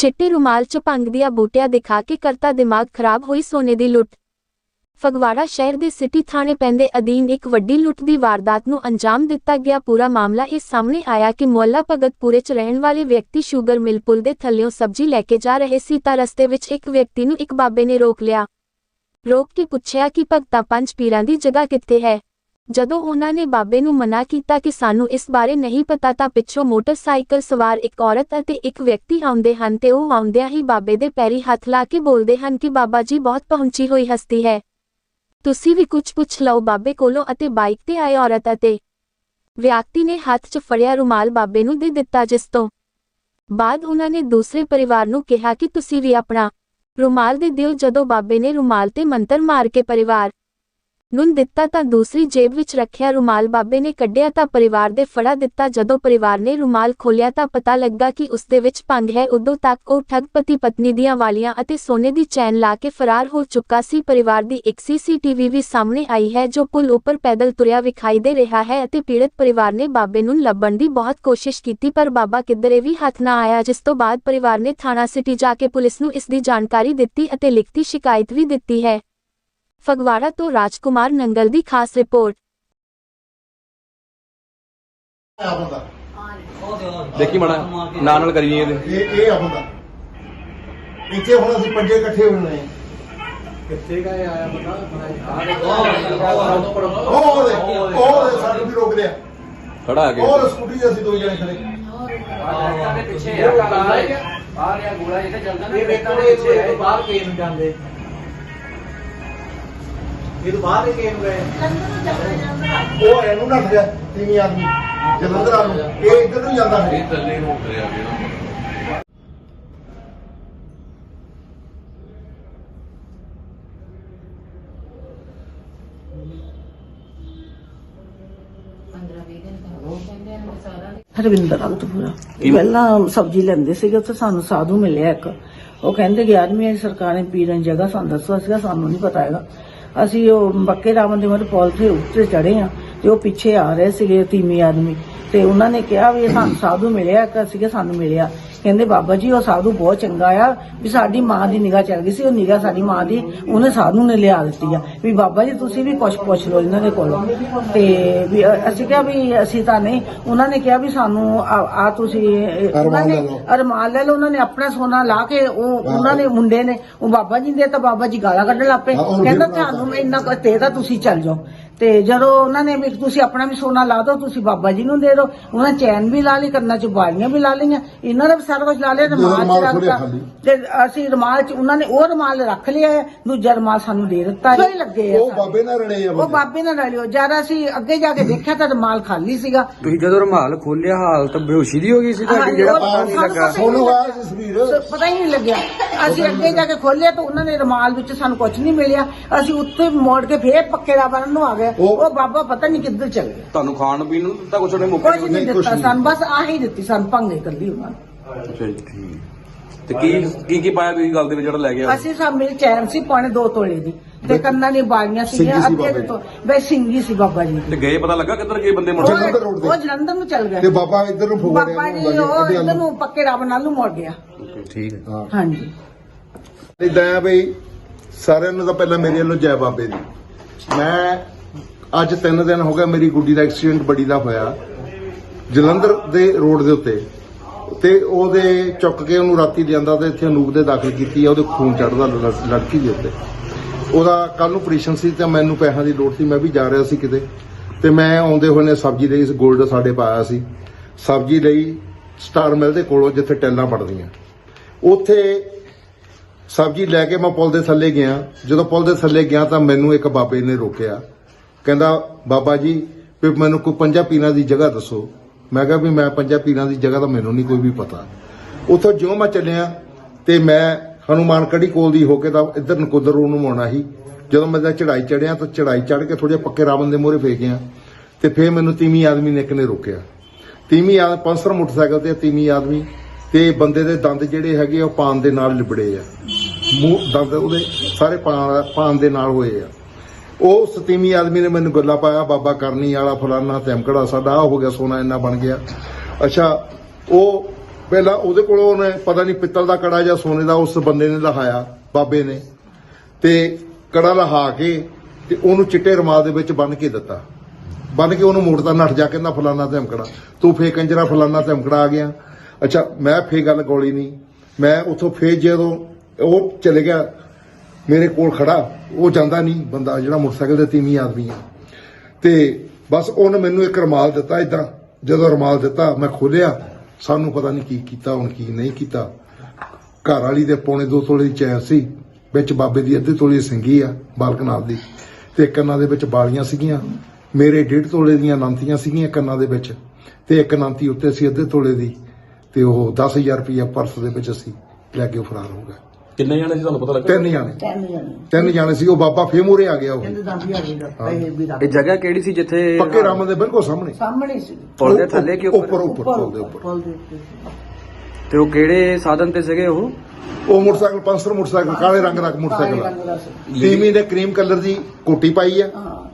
ਚਿੱਟੇ ਰੁਮਾਲ 'ਚ ਭੰਗ ਦੀਆਂ ਬੂਟਿਆਂ ਦਿਖਾ ਕੇ ਕਰਤਾ ਦਿਮਾਗ ਖਰਾਬ ਹੋਈ ਸੋਨੇ ਦੀ ਲੁੱਟ। ਫਗਵਾੜਾ ਸ਼ਹਿਰ ਦੇ ਸਿਟੀ ਥਾਣੇ ਪੈਂਦੇ ਅਧੀਨ ਇੱਕ ਵੱਡੀ ਲੁੱਟ ਦੀ ਵਾਰਦਾਤ ਨੂੰ ਅੰਜਾਮ ਦਿੱਤਾ ਗਿਆ ਪੂਰਾ ਮਾਮਲਾ ਇਸ ਸਾਹਮਣੇ ਆਇਆ ਕਿ ਮੁਹੱਲਾ ਭਗਤਪੁਰੇ 'ਚ ਰਹਿਣ ਵਾਲੇ ਵਿਅਕਤੀ ਸ਼ੂਗਰ ਮਿਲ ਪੁਲ ਦੇ ਥੱਲਿਓਂ ਸਬਜ਼ੀ ਲੈ ਕੇ ਜਾ ਰਹੇ ਸੀ ਤਾਂ ਰਸਤੇ ਵਿੱਚ ਇੱਕ ਵਿਅਕਤੀ ਨੂੰ ਇੱਕ ਬਾਬੇ ਨੇ ਰੋਕ ਲਿਆ। ਰੋਕ ਕੇ ਪੁੱਛਿਆ ਕਿ ਭਗਤਾ ਪੰਜ ਪੀਰਾਂ ਦੀ ਜਗ੍ਹਾ ਕਿੱਥੇ ਹੈ? ਜਦੋਂ ਉਹਨਾਂ ਨੇ ਬਾਬੇ ਨੂੰ ਮਨਾ ਕੀਤਾ ਕਿ ਸਾਨੂੰ ਇਸ ਬਾਰੇ ਨਹੀਂ ਪਤਾ ਤਾਂ ਪਿੱਛੋਂ ਮੋਟਰਸਾਈਕਲ ਸਵਾਰ ਇੱਕ ਔਰਤ ਅਤੇ ਇੱਕ ਵਿਅਕਤੀ ਆਉਂਦੇ ਹਨ ਤੇ ਉਹ ਆਉਂਦਿਆਂ ਹੀ ਬਾਬੇ ਦੇ ਪੈਰੀ ਹੱਥ ਲਾ ਕੇ ਬੋਲਦੇ ਹਨ ਕਿ ਬਾਬਾ ਜੀ ਬਹੁਤ ਪਹੁੰਚੀ ਹੋਈ ਹਸਤੀ ਹੈ। ਤੁਸੀਂ ਵੀ ਕੁਝ ਪੁੱਛ ਲਓ ਬਾਬੇ ਕੋਲੋਂ ਅਤੇ ਬਾਈਕ ਤੇ ਆਏ ਔਰਤ ਅਤੇ ਵਿਅਕਤੀ ਨੇ ਹੱਥ 'ਚ ਫੜਿਆ ਰੁਮਾਲ ਬਾਬੇ ਨੂੰ ਦੇ ਦਿੱਤਾ ਜਿਸ ਤੋਂ ਬਾਅਦ ਉਹਨਾਂ ਨੇ ਦੂਸਰੇ ਪਰਿਵਾਰ ਨੂੰ ਕਿਹਾ ਕਿ ਤੁਸੀਂ ਵੀ ਆਪਣਾ ਰੁਮਾਲ ਦੇ ਦਿਓ ਜਦੋਂ ਬਾਬੇ ਨੇ ਰੁਮਾਲ ਤੇ ਮੰਤਰ ਮਾਰ ਕੇ ਪਰਿਵਾਰ ਨੂੰ ਦਿੱਤਾ ਤਾਂ ਦੂਸਰੀ ਜੇਬ ਵਿੱਚ ਰੱਖਿਆ ਰੁਮਾਲ ਬਾਬੇ ਨੇ ਕੱਢਿਆ ਤਾਂ ਪਰਿਵਾਰ ਦੇ ਫੜਾ ਦਿੱਤਾ। ਜਦੋਂ ਪਰਿਵਾਰ ਨੇ ਰੁਮਾਲ ਖੋਲਿਆ ਤਾਂ ਪਤਾ ਲੱਗਾ ਕਿ ਉਸ ਦੇ ਵਿੱਚ ਭੰਗ ਹੈ। ਉਦੋਂ ਤੱਕ ਉਹ ਠੱਗ ਪਤੀ ਪਤਨੀ ਦੀਆਂ ਵਾਲੀਆਂ ਅਤੇ ਸੋਨੇ ਦੀ ਚੈਨ ਲਾ ਕੇ ਫਰਾਰ ਹੋ ਚੁੱਕਾ ਸੀ। ਪਰਿਵਾਰ ਦੀ ਇੱਕ ਸੀਸੀਟੀਵੀ ਵੀ ਸਾਹਮਣੇ ਆਈ ਹੈ ਜੋ ਪੁਲ ਉੱਪਰ ਪੈਦਲ ਤੁਰਿਆ ਵਿਖਾਈ ਦੇ ਰਿਹਾ ਹੈ ਅਤੇ ਪੀੜਤ ਪਰਿਵਾਰ ਨੇ ਬਾਬੇ ਨੂੰ ਲੱਭਣ ਦੀ ਬਹੁਤ ਕੋਸ਼ਿਸ਼ ਕੀਤੀ, ਪਰ ਬਾਬਾ ਕਿੱਧਰੇ ਵੀ ਹੱਥ ਨਾ ਆਇਆ, ਜਿਸ ਤੋਂ ਬਾਅਦ ਪਰਿਵਾਰ ਨੇ ਥਾਣਾ ਸਿਟੀ ਜਾ ਕੇ ਪੁਲਿਸ ਨੂੰ ਇਸ ਦੀ ਜਾਣਕਾਰੀ ਦਿੱਤੀ ਅਤੇ ਲਿਖਤੀ ਸ਼ਿਕਾਇਤ ਵੀ ਦਿੱਤੀ ਹੈ। ਫਗਵਾੜਾ ਤੋਂ ਰਾਜਕੁਮਾਰ ਨੰਗਲ ਦੀ ਖਾਸ ਰਿਪੋਰਟ ਆ ਬੰਦਾ ਦੇਖੀ ਮੜਾ ਨਾਲ ਨਾਲ ਕਰੀ ਇਹਦੇ ਇਹ ਇਹ ਆ ਬੰਦਾ ਇੱਥੇ ਹੁਣ ਅਸੀਂ ਪੰਜੇ ਇਕੱਠੇ ਹੋਣੇ ਆ ਕਿੱਥੇ ਗਏ ਆਇਆ ਪਤਾ ਉਹ ਦੇ ਉਹ ਦੇ ਸਾਨੂੰ ਵੀ ਰੋਕ ਲਿਆ ਖੜਾ ਆ ਕੇ ਉਹ ਸਕੂਟੀ 'ਤੇ ਅਸੀਂ ਦੋ ਜਣੇ ਖੜੇ ਪਿੱਛੇ ਆ ਬਾਹਰ ਆ ਗੋਲਾ ਜਿੱਥੇ ਚੱਲਦਾ ਇਹ ਵੇਖਣੇ ਇਹ ਬਾਹਰ ਕੇ ਨੂੰ ਜਾਂਦੇ ਇਹ ਤੋਂ ਬਾਹਰ ਕੇ ਨੂੰ ਗਏ। ਉਹ ਇਹਨੂੰ ਨੱਠ ਗਿਆ ਤੀਵੀਂ ਆਦਮੀ ਜਲੰਧਰ ਆ ਨੂੰ ਇਹ ਇੱਧਰ ਨੂੰ ਜਾਂਦਾ ਹੈ ਥੱਲੇ ਨੂੰ ਉਤਰਿਆ ਗਿਆ ਹਰਵਿੰਦਰ ਅੰਤਪੁਰਾ ਪਹਿਲਾਂ ਸਬਜ਼ੀ ਲੈਂਦੇ ਸੀਗੇ ਉੱਥੇ ਸਾਨੂੰ ਸਾਧੂ ਮਿਲਿਆ ਇੱਕ। ਉਹ ਕਹਿੰਦੇ ਕਿ ਆਦਮੀ ਸਰਕਾਰ ਨੇ ਪੀਰਨ ਜਗ੍ਹਾ ਸਾਨੂੰ ਦੱਸੋ ਸੀਗਾ ਸਾਨੂੰ ਨਹੀਂ ਪਤਾ ਹੈਗਾ। ਅਸੀਂ ਉਹ ਬੱਕੇ ਰਾਵਣ ਦੇ ਮੋਰੇ ਪੁਲ ਤੇ ਉੱਤੇ ਚੜੇ ਆ ਤੇ ਉਹ ਪਿੱਛੇ ਆ ਰਹੇ ਸੀਗੇ ਤੀਮੀ ਆਦਮੀ ਤੇ ਉਹਨਾਂ ਨੇ ਕਿਹਾ ਵੀ ਇਹ ਸਾਨੂੰ ਸਾਧੂ ਮਿਲਿਆ ਇੱਕ ਸੀਗਾ ਸਾਨੂੰ ਮਿਲਿਆ। ਕਹਿੰਦੇ ਬਾਬਾ ਜੀ ਉਹ ਸਾਧੂ ਬਹੁਤ ਚੰਗਾ ਆ ਵੀ ਸਾਡੀ ਮਾਂ ਦੀ ਨਿਗਾਹ ਚੱਲ ਗਈ ਸੀ ਉਹ ਨਿਗਾਹ ਸਾਡੀ ਮਾਂ ਦੀ ਉਹਨੇ ਸਾਧੂ ਨੇ ਲਿਆ ਦਿੱਤੀ ਆ। ਵੀ ਬਾਬਾ ਜੀ ਤੁਸੀਂ ਵੀ ਕੁਛ ਪੁੱਛ ਲਓ ਇਹਨਾਂ ਦੇ ਕੋਲੋਂ। ਤੇ ਵੀ ਅਸੀਂ ਕਿਹਾ ਵੀ ਅਸੀਂ ਤਾਂ ਨਹੀਂ ਉਹਨਾਂ ਨੇ ਕਿਹਾ ਵੀ ਸਾਨੂੰ ਆ ਆ ਤੁਸੀਂ ਉਹਨਾਂ ਨੇ। ਅਰਮਾਨ ਲੈ ਲਓ ਉਹਨਾਂ ਨੇ ਆਪਣਾ ਸੋਨਾ ਲਾ ਕੇ ਉਹ ਉਹਨਾਂ ਨੇ ਮੁੰਡੇ ਨੇ ਉਹ ਬਾਬਾ ਜੀ ਦੇ ਤਾਂ ਬਾਬਾ ਜੀ ਗਾਲਾਂ ਕੱਢਣ ਲੱਪੇ ਕਹਿੰਦਾ ਤੁਹਾਨੂੰ ਇੰਨਾ ਤੇ ਤਾਂ ਤੁਸੀਂ ਚੱਲ ਜਾਓ। ਤੇ ਜਦੋਂ ਉਹਨਾਂ ਨੇ ਵੀ ਤੁਸੀਂ ਆਪਣਾ ਵੀ ਸੋਨਾ ਲਾ ਦਿਓ ਤੁਸੀਂ ਬਾਬਾ ਜੀ ਨੂੰ ਦੇ ਦਿਓ ਉਹਨਾਂ ਚੈਨ ਵੀ ਲਾ ਲਈ ਕੰਨਾਂ 'ਚ ਬਾਲੀਆਂ ਵੀ ਲਾ ਲਈਆਂ ਇਹਨਾਂ ਦਾ ਵੀ ਸਾਰਾ ਕੁਝ ਲਾ ਲਿਆ ਰਮਾਲ 'ਚ ਰੱਖਤਾ। ਤੇ। ਅਸੀਂ ਰਮਾਲ 'ਚ ਉਹਨਾਂ ਨੇ ਉਹ ਰਮਾਲ ਰੱਖ ਲਿਆ ਹੈ, ਦੂਜਾ ਰਮਾਲ ਸਾਨੂੰ ਦੇ ਦਿੱਤਾ ਸਹੀ ਲੱਗੇ ਆ ਉਹ। ਬਾਬੇ ਨਾਲ ਰਲੇ ਆ ਉਹ ਬੰਦੇ ਬਾਬੇ ਨਾਲ ਰਲਿਓ ਜਦ ਅਸੀਂ ਅੱਗੇ ਜਾ ਕੇ ਦੇਖਿਆ ਤਾਂ ਰਮਾਲ ਖਾਲੀ ਸੀਗਾ। ਤੁਸੀਂ ਜਦੋਂ ਰੁਮਾਲ ਖੋਲਿਆ ਹਾਲਤ ਬੇਹੋਸ਼ੀ ਦੀ ਹੋ ਗਈ ਸੀ ਤੁਹਾਡੀ ਜਿਹੜਾ ਲੱਗਾ। ਹੀ ਸੋਨੂੰ ਪਤਾ ਹੀ ਨਹੀਂ ਲੱਗਿਆ। ਅਸੀਂ ਅੱਗੇ ਜਾ ਕੇ ਖੋਲਿਆ ਤਾਂ ਉਹਨਾਂ ਨੇ ਰਮਾਲ ਵਿੱਚ ਸਾਨੂੰ ਕੁਝ ਨਹੀਂ ਮਿਲਿਆ। ਅਸੀਂ ਉੱਤੇ ਮੋੜ ਕੇ ਫੇਰ ਪੱਕੇ ਦਾ ਬਣਨ ਨੂੰ ਆ ਗਏ। ਉਹ- ਉਹ ਬਾਬਾ ਪਤਾ ਨਹੀਂ ਕਿੱਧਰ ਚਲ। ਗਿਆ ਤੁਹਾਨੂੰ ਖਾਣ ਪੀਣ ਨੂੰ ਦਿੱਤਾ ਕੁਛ ਉਹਨੇ? ਮੁੱਕ ਕੁਝ ਨਹੀਂ ਦਿੱਤਾ। ਸਾਨੂੰ ਬਸ ਆਹੀ ਦਿੱਤੀ ਸਾਨੂੰ ਭੰਗੇ ਕੱਲੀ ਉਹਨਾਂ ਨੇ। ਅੱਛਾ ਜੀ। ਠੀਕ ਤੇ ਕੀ ਕੀ ਕੀ ਪਾਇਆ ਤੁਸੀਂ ਗੱਲ ਦੇ ਵਿੱਚ ਜਿਹੜਾ ਲੈ ਗਿਆ ਅਸੀਂ ਸਭ ਮਿਲ ਚੈਨ ਸੀ ਪੌਣੇ ਦੋ ਤੋਲੇ ਦੀ। ਤੇ ਕੰਨਾਂ ਦੀ ਬਾਲੀਆਂ ਸੀਗੀਆਂ ਸਿੰਘੀ ਸੀ ਅੱਧੇ ਬਾਬੇ ਤੋਂ ਬੈ ਸਿੰਘੀ ਸੀ ਬਾਬਾ ਜੀ ਤੇ ਗਏ ਪਤਾ ਲੱਗਾ ਕਿੱਧਰ ਗਏ ਬੰਦੇ ਮੁੜ ਉਹ ਜਲੰਧਰ road ਤੇ। ਉਹ ਜਲੰਧਰ ਨੂੰ ਚੱਲ ਤੇ ਗਿਆ ਬਾਬਾ ਇੱਧਰ ਨੂੰ ਫੋੜਿਆ ਬਾਬਾ ਜੀ ਉਹ ਇੱਧਰ ਨੂੰ ਪੱਕੇ ਰੱਬ ਨਾਲ ਨੂੰ ਮੁੜ ਗਿਆ। ਠੀਕ ਹਾਂ। ਹਾਂਜੀ। ਇਦਾਂ ਆ ਬਈ, ਸਾਰਿਆਂ ਨੂੰ ਤਾਂ ਪਹਿਲਾਂ ਮੇਰੇ ਵੱਲੋਂ ਜੈ ਬਾਬੇ ਦੀ। ਮੈਂ ਅੱਜ 3 ਦਿਨ ਹੋ ਗਏ ਮੇਰੀ ਗੁੱਡੀ ਦਾ ਐਕਸੀਡੈਂਟ ਬੜੀ ਦਾ ਹੋਇਆ, ਜਲੰਧਰ ਦੇ ਰੋਡ ਦੇ ਉੱਤੇ। ਤੇ ਉਹਦੇ ਚੁੱਕ ਕੇ ਉਹਨੂੰ ਰਾਤੀ ਲਿਆਂਦਾ ਤੇ ਇੱਥੇ ਅਨੂਪ ਦੇ ਦਾਖਲ ਕੀਤੀ ਆ, ਉਹਦੇ ਖੂਨ ਚੜਦਾ ਲੜਕੀ ਦੇ ਉੱਤੇ। ਉਹਦਾ ਕੱਲ ਨੂੰ ਆਪਰੇਸ਼ਨ ਸੀ ਤੇ ਮੈਨੂੰ ਪੈਸਿਆਂ ਦੀ ਲੋੜ ਸੀ, ਮੈਂ ਵੀ ਜਾ ਰਿਹਾ ਸੀ ਕਿਤੇ। ਤੇ ਮੈਂ ਆਉਂਦੇ ਹੋਏ ਨੇ ਸਬਜ਼ੀ ਲਈ 골ਡ ਸਾਡੇ ਪਾਇਆ ਸੀ। ਸਬਜ਼ੀ ਲਈ ਸਟਾਰ ਮਿਲ ਦੇ ਕੋਲੋਂ ਜਿੱਥੇ ਟੈਲਾਂ ਪੜਦੀਆਂ ਉੱਥੇ ਸਬਜ਼ੀ ਲੈ ਕੇ ਮੈਂ ਪੁਲ ਦੇ ਥੱਲੇ ਗਿਆ। ਜਦੋਂ ਪੁਲ ਦੇ ਥੱਲੇ ਗਿਆ ਤਾਂ ਮੈਨੂੰ ਇੱਕ ਬਾਬੇ ਨੇ ਰੋਕਿਆ। ਕਹਿੰਦਾ, ਬਾਬਾ ਜੀ, ਵੀ ਮੈਨੂੰ ਕੋਈ ਪੰਜਾਂ ਪੀਰਾਂ ਦੀ ਜਗ੍ਹਾ ਦੱਸੋ। ਮੈਂ ਕਿਹਾ, ਵੀ ਮੈਂ ਪੰਜਾਂ ਪੀਰਾਂ ਦੀ ਜਗ੍ਹਾ ਤਾਂ ਮੈਨੂੰ ਨਹੀਂ, ਕੋਈ ਵੀ ਪਤਾ। ਉੱਥੋਂ ਜਿਉਂ ਮੈਂ ਚੱਲਿਆ ਤੇ ਮੈਂ ਹਨੂਮਾਨ ਕੜੀ ਕੋਲ ਦੀ ਹੋ ਕੇ ਤਾਂ ਇੱਧਰ ਨਕੁਦਰ ਰੋਡ ਨੂੰ ਆਉਣਾ ਸੀ। ਜਦੋਂ ਮੈਂ ਤਾਂ ਚੜਾਈ ਚੜਿਆ ਤਾਂ ਚੜਾਈ ਚੜ ਕੇ ਥੋੜੇ ਪੱਕੇ ਰਾਵਣ ਦੇ ਮੂਹਰੇ ਫੇਕ ਗਿਆ। ਤੇ ਫੇਰ ਮੈਨੂੰ ਤੀਵੀਂ ਆਦਮੀ ਨੇ ਇੱਕ ਨੇ ਰੋਕਿਆ। ਤੀਵੀਂ ਆ ਪੰਸਰ ਮੋਟਰਸਾਈਕਲ ਤੇ ਤੀਵੀਂ ਆਦਮੀ। ਤੇ ਬੰਦੇ ਦੇ ਦੰਦ ਜਿਹੜੇ ਹੈਗੇ ਆ, ਉਹ ਪਾਨ ਦੇ ਨਾਲ ਲਿਬੜੇ ਆ। ਮੂੰਹ ਦੰਦ ਉਹਦੇ ਸਾਰੇ ਪਾਨ ਪਾਨ ਦੇ ਨਾਲ ਹੋਏ ਆ। ਉਹ ਸਤੀਮੀ ਆਦਮੀ ਨੇ ਮੈਨੂੰ ਗੱਲਾਂ ਪਾਇਆ ਬਾਬਾ ਕਰਨੀ ਵਾਲਾ ਫਲਾਨਾ ਧਮਕੜਾ ਸਾਡਾ ਆਹ ਹੋ ਗਿਆ ਸੋਨਾ ਇੰਨਾ ਬਣ ਗਿਆ। ਅੱਛਾ ਉਹ ਪਹਿਲਾਂ ਉਹਦੇ ਕੋਲੋਂ ਉਹਨੇ ਪਤਾ ਨਹੀਂ ਪਿੱਤਲ ਦਾ ਕੜਾ ਜਾਂ ਸੋਨੇ ਦਾ ਉਸ ਬੰਦੇ ਨੇ ਲਹਾਇਆ ਬਾਬੇ ਨੇ। ਤੇ ਕੜਾ ਲਹਾ ਕੇ ਤੇ ਉਹਨੂੰ ਚਿੱਟੇ ਰਮਾਲ ਦੇ ਵਿੱਚ ਬੰਨ ਕੇ ਦਿੱਤਾ। ਬੰਨ ਕੇ ਉਹਨੂੰ ਮੋੜਦਾ ਨੱਠ ਜਾ ਕਹਿੰਦਾ ਫਲਾਨਾ ਧਮਕੜਾ। ਤੂੰ ਫੇ ਕੰਜਰਾ ਫਲਾਨਾ ਧਮਕੜਾ ਆ ਗਿਆ। ਅੱਛਾ, ਮੈਂ ਫੇਰ ਗੱਲ ਗੋਲੀ ਨਹੀਂ। ਮੈਂ ਉੱਥੋਂ ਫੇਰ ਜਦੋਂ ਉਹ ਚਲੇ ਗਿਆ, ਮੇਰੇ ਕੋਲ ਖੜਾ, ਉਹ ਜਾਂਦਾ ਨਹੀਂ ਬੰਦਾ, ਜਿਹੜਾ ਮੋਟਰਸਾਈਕਲ ਦੇ ਤੀਵੀਂ ਆਦਮੀ ਆ। ਤੇ ਬਸ ਉਹਨੇ ਮੈਨੂੰ ਇੱਕ ਰਮਾਲ ਦਿੱਤਾ ਇਦਾਂ ਜਦੋਂ ਰਮਾਲ ਦਿੱਤਾ, ਮੈਂ ਖੋਲਿਆ ਸਾਨੂੰ ਪਤਾ ਨਹੀਂ ਕੀ ਕੀਤਾ, ਹੁਣ ਕੀ ਨਹੀਂ ਕੀਤਾ। ਘਰ ਵਾਲੀ ਦੇ ਪੌਣੇ ਦੋ ਤੋਲੇ ਦੀ ਚੈਨ ਸੀ, ਵਿੱਚ ਬਾਬੇ ਦੀ ਅੱਧੇ ਤੋਲੇ ਸਿੰਗੀ ਆ ਬਾਲਕਨਾਥ ਦੀ। ਤੇ ਕੰਨਾਂ ਦੇ ਵਿੱਚ ਬਾਲੀਆਂ ਸੀਗੀਆਂ, ਮੇਰੇ ਡੇਢ ਤੋਲੇ ਦੀਆਂ ਨੰਤੀਆਂ ਸੀਗੀਆਂ ਕੰਨਾਂ ਦੇ ਵਿੱਚ। ਤੇ ਇੱਕ ਨੰਤੀ ਉੱਤੇ ਸੀ ਅੱਧੇ ਤੋਲੇ ਦੀ। ਤੇ ਉਹ 10000 ਰੁਪਇਆ ਪਰਸ ਦੇ ਵਿੱਚ ਅਸੀਂ ਲੈ ਕੇ ਉਹ ਫਰਾਰ ਹੋ ਗਏ। ਕਿੰਨੇ ਜਾਣੇ ਸੀ ਤੁਹਾਨੂੰ ਪਤਾ ਲੱਗਾ ਤਿੰਨ ਜਾਣੇ। ਤਿੰਨ ਜਣੇ। ਤਿੰਨ ਜਾਣੇ ਸੀ ਉਹ ਬਾਬਾ ਫੇਰ ਮੂਹਰੇ ਆ ਗਿਆ ਉਹ। ਕਹਿੰਦੇ ਦੰਦੀ ਆ ਗਈ ਦਾ ਪੈਸੇ ਵੀ ਰੱਖ। ਇਹ ਜਗ੍ਹਾ ਕਿਹੜੀ ਸੀ ਜਿੱਥੇ ਪੱਕੇ ਰਾਮ ਦੇ ਬਿਲਕੁਲ ਸਾਹਮਣੇ। ਸਾਹਮਣੇ ਸੀ। ਪੁਲ ਦੇ ਥੱਲੇ ਕਿ ਉੱਪਰ? ਉੱਪਰ ਉੱਪਰ ਪੁਲ ਦੇ ਉੱਪਰ। ਪੁੱਲ ਦੇ ਉੱਤੇ ਤੇ ਉਹ ਕਿਹੜੇ ਸਾਧਨ ਤੇ ਸੀਗੇ ਉਹ? ਉਹ ਮੋਟਰਸਾਈਕਲ ਪੰਸਰ ਮੋਟਰਸਾਈਕਲ ਕਾਲੇ ਰੰਗ ਦਾ ਕਾਲੇ ਮੋਟਰਸਾਈਕਲ ਦਾ ਸੀ। ਨੇ ਕਰੀਮ ਕਲਰ ਦੀ ਕੋਟੀ ਪਾਈ ਆ। ਹਾਂ।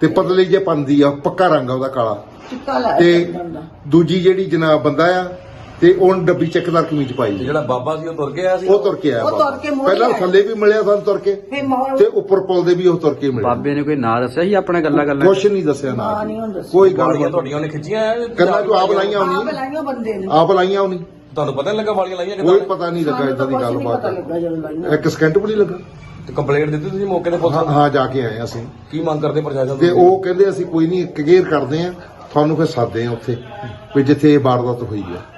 ਤੇ ਪਤਲੀ ਜੇ ਪੰਦੀ ਆ ਪੱਕਾ ਰੰਗ ਆ ਉਹਦਾ ਕਾਲਾ। ਚਿੱਟਾ ਤੇ ਦੂਜੀ ਜਿਹੜੀ ਜਨਾਬ ਬੰਦਾ ਆ ਤੇ ਉਹਨ ਡੱਬੀ ਚੱਕਦਾਰ ਕਮੀਜ਼ ਤੇ ਪਾਈ ਜਿਹੜਾ ਬਾਬਾ ਸੀ ਉਹ ਤੁਰ ਕੇ ਆਇਆ ਸੀ? ਉਹ ਤੁਰ ਕੇ ਆਇਆ ਉਹ ਬਾਬਾ। ਤੁਰ ਕੇ ਮੋੜ ਪਹਿਲਾਂ ਆਇਆ। ਥੱਲੇ ਵੀ ਮਿਲਿਆ ਸਾਨੂੰ ਤੁਰ ਕੇ ਮੌਲ ਤੇ ਉੱਪਰ ਪੁਲ ਦੇ ਵੀ ਉਹ ਤੁਰ ਕੇ ਮਿਲਿਆ ਬਾਬੇ ਨੇ ਕੋਈ ਨਾਂ ਦੱਸਿਆ ਸੀ ਆਪਣਾ ਗੱਲਾਂ ਗੱਲਾਂ? ਕੁਛ ਨਹੀਂ ਦੱਸਿਆ ਨਾ ਨਹੀਂ। ਕੋਈ ਗੱਲ ਵਾਲੀਆਂ ਨਹੀਂ। ਤੁਹਾਡੀਆਂ ਉਹਨੇ ਖਿੱਚੀਆਂ ਐ? ਕੰਨਾਂ ਚੋਂ ਆਪ ਲਾਈਆਂ ਆਪ ਹੋਣੀ ਲਾਈਆਂ ਬੰਦੇ ਨੇ। ਆਪ ਲਾਈਆਂ ਹੋਣੀ ਤੁਹਾਨੂੰ ਪਤਾ ਨਹੀਂ ਲੱਗਾ ਵਾਲੀਆਂ ਲਾਈਆਂ ਕੋਈ ਕਿਦਾਂ ਪਤਾ ਨਹੀਂ ਲੱਗਾ ਇਦਾਂ ਦੀ ਗੱਲਬਾਤ ਪਤਾ ਲੱਗਾ ਜਦੋਂ ਲਾਈਆਂ। ਇੱਕ ਸਕਿੰਟ ਵੀ ਨਹੀਂ ਲੱਗਾ। ਤੇ ਕੰਪਲੇਂਟ ਦਿੱਤੀ ਤੁਸੀਂ ਮੌਕੇ ਤੇ ਪੁਲਿਸ ਹਾਂ ਨੂੰ? ਹਾਂ ਜਾ ਕੇ ਆਏ ਅਸੀਂ। ਕੀ ਮੰਗ ਕਰਦੇ ਪ੍ਰਸ਼ਾਸਨ ਤੇ ਤੋਂ? ਉਹ ਕਹਿੰਦੇ ਅਸੀਂ ਕੋਈ ਨਹੀਂ ਕਲੀਅਰ ਕਰਦੇ ਆ ਤੁਹਾਨੂੰ ਫਿਰ ਸਾਦੇ ਆ ਉੱਥੇ ਵੀ ਜਿੱਥੇ ਇਹ ਵਾਰਦਾਤ ਹੋਈ ਆ।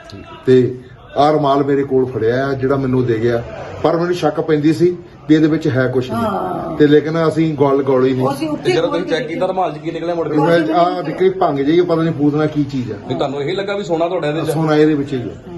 ਤੇ ਆਹ ਰੁਮਾਲ ਮੇਰੇ ਕੋਲ ਫੜਿਆ ਆ ਜਿਹੜਾ ਮੈਨੂੰ ਦੇ ਗਿਆ। ਪਰ ਮੈਨੂੰ ਸ਼ੱਕ ਪੈਂਦੀ ਸੀ ਵੀ ਇਹਦੇ ਵਿੱਚ ਹੈ ਕੁਝ ਨਹੀਂ। ਤੇ ਲੇਕਿਨ ਅਸੀਂ ਗੋਲ ਗੋਲੀ ਨਹੀਂ। ਤੇ ਜਦੋਂ ਤੁਸੀਂ ਚੈੱਕ ਕੀਤਾ ਰਮਾਲ ਚ ਕੀ ਨਿਕਲਿਆ ਮੁੜ ਕੇ? ਆ ਨਿਕਲੀ ਭੰਗ ਜਾਈ ਪਤਾ ਨਹੀਂ ਪੂਤਨਾ ਕੀ ਚੀਜ਼ ਆ। ਵੀ ਤੁਹਾਨੂੰ ਇਹ ਲੱਗਾ ਵੀ ਸੋਨਾ ਤੁਹਾਡੇ ਇਹਦੇ ਚ? ਸੋਨਾ ਇਹਦੇ ਵਿੱਚ ਹੀ ਆ।